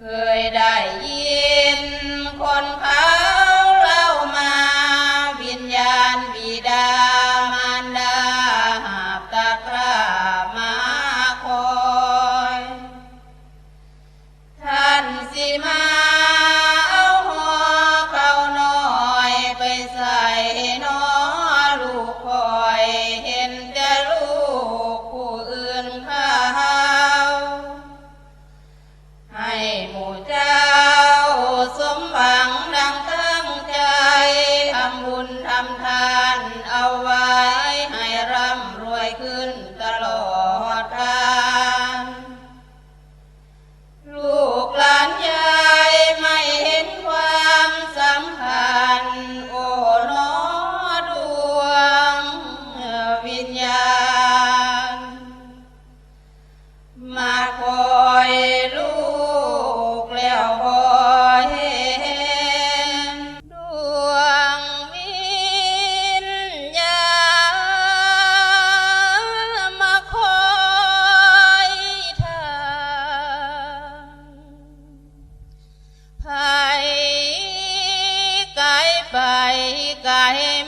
người đã đang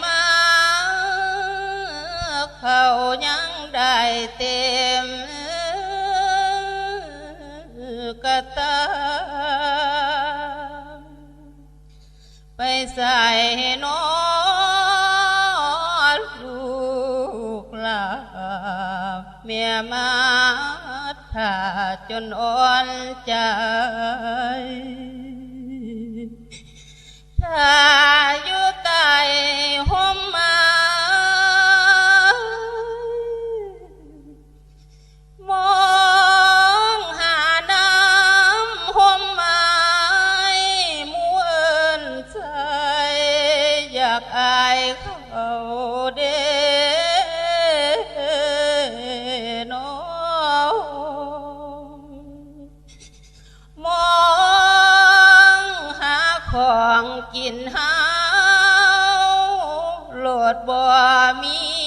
มาเขายังได้เต็มกระตาไปใส่นอนลูกลาเมียมาถ้าจนอ่อนใจถ้าากอายเขาเด้น้องมองหาของกินหาโหลดบ่มี